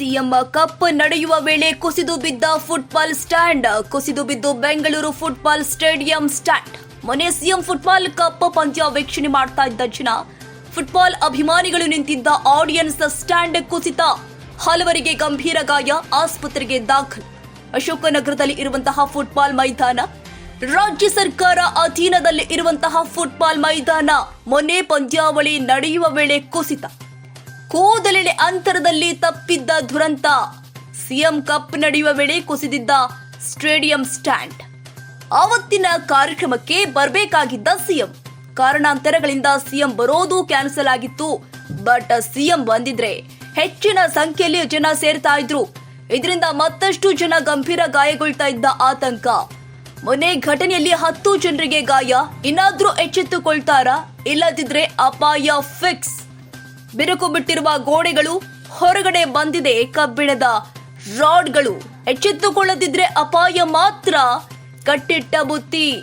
CM cup ನಡೆಯುವ ವೇಳೆ ಕುಸಿದು ಬಿದ್ದ ಫುಟ್ಬಾಲ್ ಸ್ಟ್ಯಾಂಡ್, ಕುಸಿದು ಬಿದ್ದು ಬೆಂಗಳೂರು ಫುಟ್ಬಾಲ್ ಸ್ಟೇಡಿಯಂ ಸ್ಟ್ಯಾಂಡ್. ಮೊನ್ನೆ ಸಿಎಂ ಫುಟ್ಬಾಲ್ ಕಪ್ ಪಂದ್ಯ ವೀಕ್ಷಣೆ ಮಾಡ್ತಾ ಇದ್ದ ಜನ. ಫುಟ್ಬಾಲ್ ಅಭಿಮಾನಿಗಳು ನಿಂತಿದ್ದ ಆಡಿಯನ್ಸ್ ಸ್ಟ್ಯಾಂಡ್ ಕುಸಿತ. ಹಲವರಿಗೆ ಗಂಭೀರ ಗಾಯ, ಆಸ್ಪತ್ರೆಗೆ ದಾಖಲು. ಅಶೋಕನಗರದಲ್ಲಿ ಇರುವಂತಹ ಫುಟ್ಬಾಲ್ ಮೈದಾನ. ರಾಜ್ಯ ಸರ್ಕಾರ ಅಧೀನದಲ್ಲಿ ಇರುವಂತಹ ಫುಟ್ಬಾಲ್ ಮೈದಾನ. ಮೊನ್ನೆ ಪಂದ್ಯಾವಳಿ ನಡೆಯುವ ವೇಳೆ ಕುಸಿತ. ಅಂತರದಲ್ಲಿ ತಪ್ಪಿದ್ದ ದುರಂತ. ಸಿಎಂ ಕಪ್ ನಡೆಯುವ ವೇಳೆ ಕುಸಿದಿದ್ದ ಸ್ಟೇಡಿಯಂ ಸ್ಟ್ಯಾಂಡ್. ಆವತ್ತಿನ ಕಾರ್ಯಕ್ರಮಕ್ಕೆ ಬರಬೇಕಾಗಿದ್ದ ಸಿಎಂ. ಕಾರಣಾಂತರಗಳಿಂದ ಸಿಎಂ ಬರೋದು ಕ್ಯಾನ್ಸಲ್ ಆಗಿತ್ತು. ಬಟ್ ಸಿಎಂ ಬಂದಿದ್ರೆ ಹೆಚ್ಚಿನ ಸಂಖ್ಯೆಯಲ್ಲಿ ಜನ ಸೇರ್ತಾ ಇದ್ರು. ಇದರಿಂದ ಮತ್ತಷ್ಟು ಜನ ಗಂಭೀರ ಗಾಯಗೊಳ್ತಾ ಇದ್ದ ಆತಂಕ. ಮೊನ್ನೆ ಘಟನೆಯಲ್ಲಿ ಹತ್ತು ಜನರಿಗೆ ಗಾಯ. ಇನ್ನಾದ್ರೂ ಎಚ್ಚೆತ್ತುಕೊಳ್ತಾರಾ? ಇಲ್ಲದಿದ್ರೆ ಅಪಾಯ ಫಿಕ್ಸ್ ಬಿರುಕು ಬಿಟ್ಟಿರುವ ಗೋಡೆಗಳು ಹೊರಗಡೆ ಬಂದಿದೆ. ಕಬ್ಬಿಣದ ರಾಡ್ಗಳು ಎಚ್ಚೆತ್ತುಕೊಳ್ಳದಿದ್ರೆ ಅಪಾಯ ಮಾತ್ರ. ಕಟ್ಟಿಟ್ಟ ಬುತ್ತಿ.